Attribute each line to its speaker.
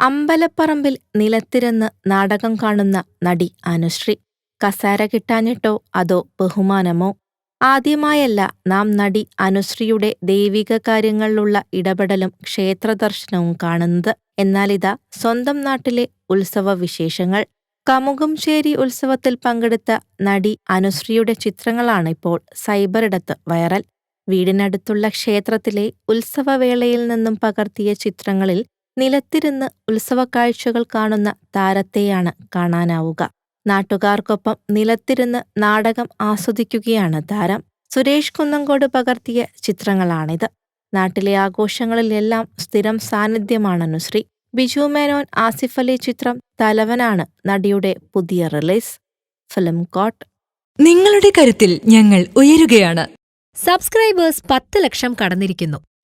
Speaker 1: അമ്പലപ്പറമ്പിൽ നിലത്തിരുന്ന് നാടകം കാണുന്ന നടി അനുശ്രീ. കസാര കിട്ടാഞ്ഞിട്ടോ അതോ ബഹുമാനമോ? ആദ്യമായല്ല നാം നടി അനുശ്രീയുടെ ദൈവിക കാര്യങ്ങളിലുള്ള ഇടപെടലും ക്ഷേത്രദർശനവും കാണുന്നത്. എന്നാലിതാ സ്വന്തം നാട്ടിലെ ഉത്സവ വിശേഷങ്ങൾ കമുകുംശ്ശേരി ഉത്സവത്തിൽ പങ്കെടുത്ത നടി അനുശ്രീയുടെ ചിത്രങ്ങളാണ് ഇപ്പോൾ സൈബറിടത്ത് വൈറൽ. വീടിനടുത്തുള്ള ക്ഷേത്രത്തിലെ ഉത്സവവേളയിൽ നിന്നും പകർത്തിയ ചിത്രങ്ങളിൽ നിലത്തിരുന്ന് ഉത്സവക്കാഴ്ചകൾ കാണുന്ന താരത്തെയാണ് കാണാനാവുക. നാട്ടുകാർക്കൊപ്പം നിലത്തിരുന്ന് നാടകം ആസ്വദിക്കുകയാണ് താരം. സുരേഷ് കുന്നങ്കോട് പകർത്തിയ ചിത്രങ്ങളാണിത്. നാട്ടിലെ ആഘോഷങ്ങളിലെല്ലാം സ്ഥിരം സാന്നിധ്യമാണ് അനുശ്രീ. ബിജു മേനോൻ ആസിഫ് അലി ചിത്രം തലവനാണ് നടിയുടെ പുതിയ റിലീസ്. Film coat.
Speaker 2: നിങ്ങളുടെ കരുത്തിൽ ഞങ്ങൾ ഉയരുകയാണ്.
Speaker 3: സബ്സ്ക്രൈബേഴ്സ് പത്ത് ലക്ഷം കടന്നിരിക്കുന്നു.